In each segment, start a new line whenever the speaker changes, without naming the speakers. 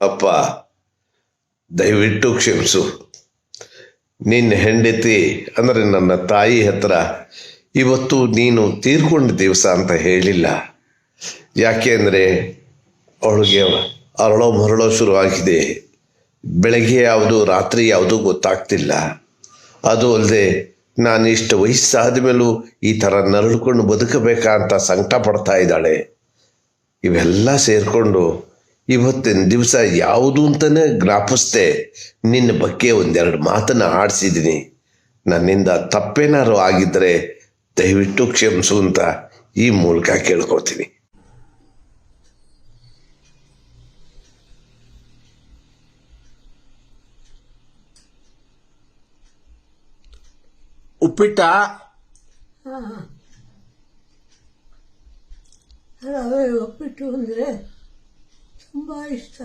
ಅಪ್ಪ, ದಯವಿಟ್ಟು ಕ್ಷಮಿಸು. ನಿನ್ನ ಹೆಂಡತಿ, ಅಂದರೆ ನನ್ನ ತಾಯಿ ಹತ್ರ ಇವತ್ತು ನೀನು ತೀರ್ಕೊಂಡ ದಿವಸ ಅಂತ ಹೇಳಿಲ್ಲ. ಯಾಕೆ ಅಂದರೆ ಅವಳಿಗೆ ಅರಳೋ ಮರಳೋ ಶುರುವಾಗಿದೆ. ಬೆಳಗ್ಗೆ ಯಾವುದು, ರಾತ್ರಿ ಯಾವುದು ಗೊತ್ತಾಗ್ತಿಲ್ಲ. ಅದು ಅಲ್ಲದೆ ನಾನು ಇಷ್ಟು ವಯಸ್ಸಾದ ಮೇಲೂ ಈ ಥರ ನರಳ್ಕೊಂಡು ಬದುಕಬೇಕಾ ಅಂತ ಸಂಕಟ ಪಡ್ತಾ ಇದ್ದಾಳೆ. ಇವೆಲ್ಲ ಸೇರಿಕೊಂಡು ಇವತ್ತಿನ ದಿವಸ ಯಾವುದು ಅಂತಲೇ ಜ್ಞಾಪಿಸ್ದೆ ನಿನ್ನ ಬಗ್ಗೆ ಒಂದೆರಡು ಮಾತನ್ನು ಆಡಿಸಿದ್ದೀನಿ. ನನ್ನಿಂದ ತಪ್ಪೇನಾರು ಆಗಿದ್ದರೆ ದಯವಿಟ್ಟು ಕ್ಷಮಿಸು ಅಂತ ಈ ಮೂಲಕ ಕೇಳ್ಕೊತೀನಿ
ಉಪ್ಪಿಟ್ಟ?
ಉಪ್ಪಿಟ್ಟು ಅಂದರೆ ತುಂಬ ಇಷ್ಟ.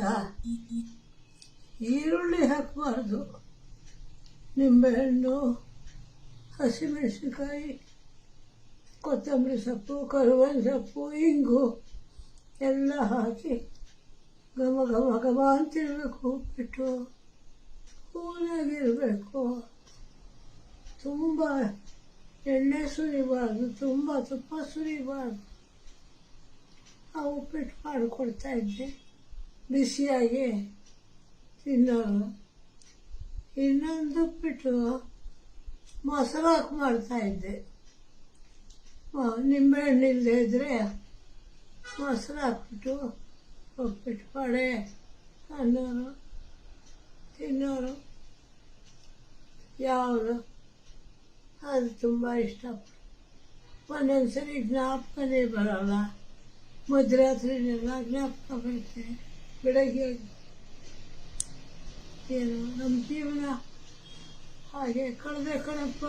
ಈರುಳ್ಳಿ ಹಾಕಬಾರ್ದು. ನಿಂಬೆಹಣ್ಣು, ಹಸಿಮೆಣಸಿನ್ಕಾಯಿ, ಕೊತ್ತಂಬರಿ ಸೊಪ್ಪು, ಕರುವಿನ ಸೊಪ್ಪು, ಇಂಗು ಎಲ್ಲ ಹಾಕಿ ಘಮ ಘಮ ಘಮ ಅಂತಿರಬೇಕು, ಉಪ್ಪಿಟ್ಟು ಕೂಲಾಗಿರಬೇಕು ತುಂಬ ಎಣ್ಣೆ ಸುರಿಬಾರ್ದು, ತುಂಬ ತುಪ್ಪ ಸುರಿಬಾರ್ದು. ಆ ಉಪ್ಪಿಟ್ಟು ಮಾಡಿಕೊಡ್ತಾ ಇದ್ದೆ. ಬಿಸಿಯಾಗಿ ತಿನ್ನೋರು ಇನ್ನೊಂದು ಉಪ್ಪಿಟ್ಟು ಮೊಸರು ಹಾಕಿ ಮಾಡ್ತಾಯಿದ್ದೆ ನಿಂಬೆಹಣ್ಣು ಇಲ್ಲದೆ ಇದ್ದರೆ ಮೊಸರು ಹಾಕ್ಬಿಟ್ಟು ಉಪ್ಪಿಟ್ಟು ಪಡೆ ಅನ್ನೋರು, ತಿನ್ನೋರು. ಯಾವುದು? ಅದು ತುಂಬ ಇಷ್ಟ. ಒಂದೊಂದು ಸರಿ ಜ್ಞಾಪಕನೇ ಬರೋಲ್ಲ. ಮಧ್ಯರಾತ್ರಿನೆಲ್ಲ ಜ್ಞಾಪಕ ಬರುತ್ತೆ. ಬೆಳಗ್ಗೆ ಏನು ನಮ್ಮ ಜೀವನ ಹಾಗೆ ಕಳೆದೆ ಕಣಪ್ಪ.